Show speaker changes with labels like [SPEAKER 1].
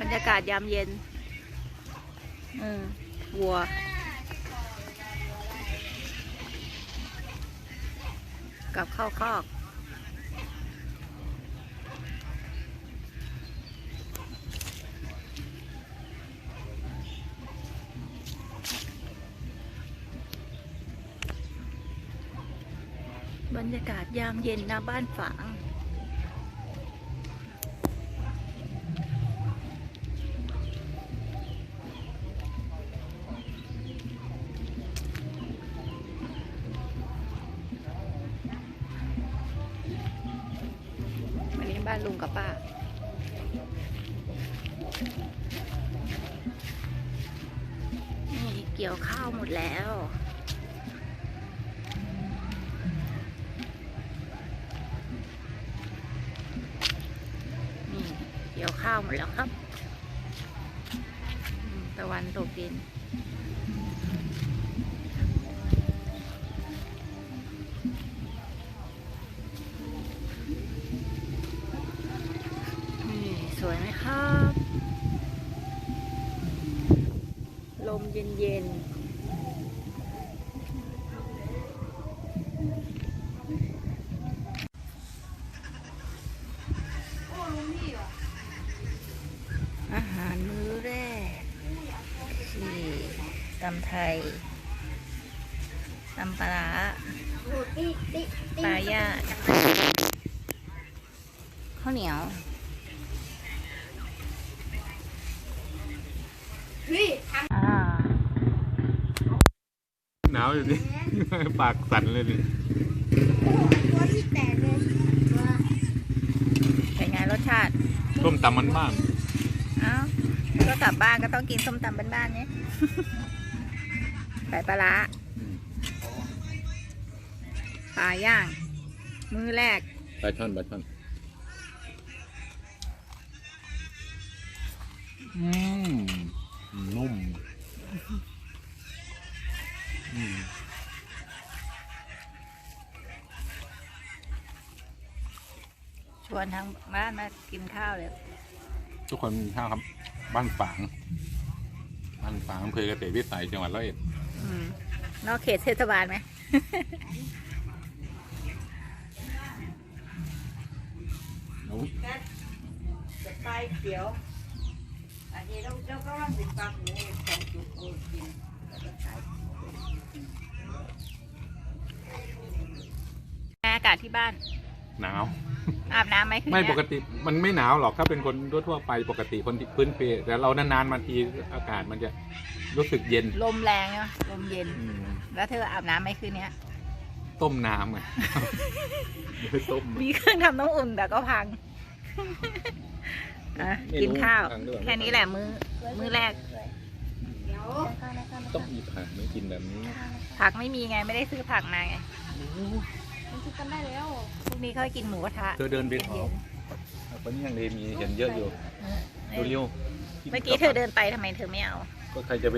[SPEAKER 1] บรรยากาศยามเย็นอือวัว กับข้าวคอก บรรยากาศยามเย็นหน้าบ้านฝางอันนี้บ้านลุงกับป้านี่เกี่ยวข้าวหมดแล้ว นี่เกี่ยว ข้าวหมดแล้วครับ ตะวันตกดินนี่สวยไหมครับ ลมเย็นๆ ตำไทยตำปลาร้าปลาย่างข้าวเหนียวอ่า
[SPEAKER 2] หนาวอยู่ดิปากสั่นเลยดิ
[SPEAKER 1] เป็นไงรสชาติ
[SPEAKER 2] ต้มตำมันบ้าน
[SPEAKER 1] เอ้า ก็กลับบ้านก็ต้องกินส้มตำบ้านๆนี้ ใส่ปลาร้าปลาย่าง มือแรก
[SPEAKER 2] ปลาช่อนปลาช่อนอืมนุ่มอืม
[SPEAKER 1] ชวนทางบ้านมากินข้าวเลย
[SPEAKER 2] ทุกคนมีข้าวครับ บ้านฝาง บ้านฝางอำเภอเกษตรวิสัยจังหวัดร้อยเอ็ด
[SPEAKER 1] อืม นอกเขตเทศบาลไหม
[SPEAKER 2] แล้ว
[SPEAKER 3] จะไปเขียว อันนี้เราเราก็ว่าสิบปักหมูสองจุดโอ้กินแล้วก็ขาย
[SPEAKER 1] อากาศที่บ้าน
[SPEAKER 2] หนาว
[SPEAKER 1] อาบน้ำไหมคืน
[SPEAKER 2] ไม่
[SPEAKER 1] เนี้ย
[SPEAKER 2] ปกติมันไม่หนาวหรอกถ้าเป็นคนทั่วๆไปปกติคนที่พื้นเพแต่เรานานๆมาทีอากาศมันจะรู้สึกเย็น
[SPEAKER 1] ลมแรงเนาะลมเย็น
[SPEAKER 2] อืม
[SPEAKER 1] แล้วเธออาบน้ำไหมคืนเนี้ย
[SPEAKER 2] ต้มน้ำไงไม่ได้ต้ม
[SPEAKER 1] มีเครื่องทำน้ำอุ่นแต่ก็พังอะ
[SPEAKER 2] ไม่รู้
[SPEAKER 1] กินข้าว
[SPEAKER 2] พังหรือเปล่า
[SPEAKER 1] แค่นี้แหละมือมือแรก
[SPEAKER 3] เดี๋ยว
[SPEAKER 2] ต้องมีผักไม่กินแบบนี้
[SPEAKER 1] ผักไม่มีไงไม่ได้ซื้อผักมาไง
[SPEAKER 3] มันคิดกันได้แล้ว
[SPEAKER 1] พรุ่งนี้เขาให้กินหมูกระทะ
[SPEAKER 2] เธอเดินไปขอคนนี้ยังเลยมีเห็นเยอะอยู่
[SPEAKER 1] เออ
[SPEAKER 2] เร็ว
[SPEAKER 1] เมื่อกี้เธอเดินไปทำไมเธอไม่เอา
[SPEAKER 2] ก็ใครจะไป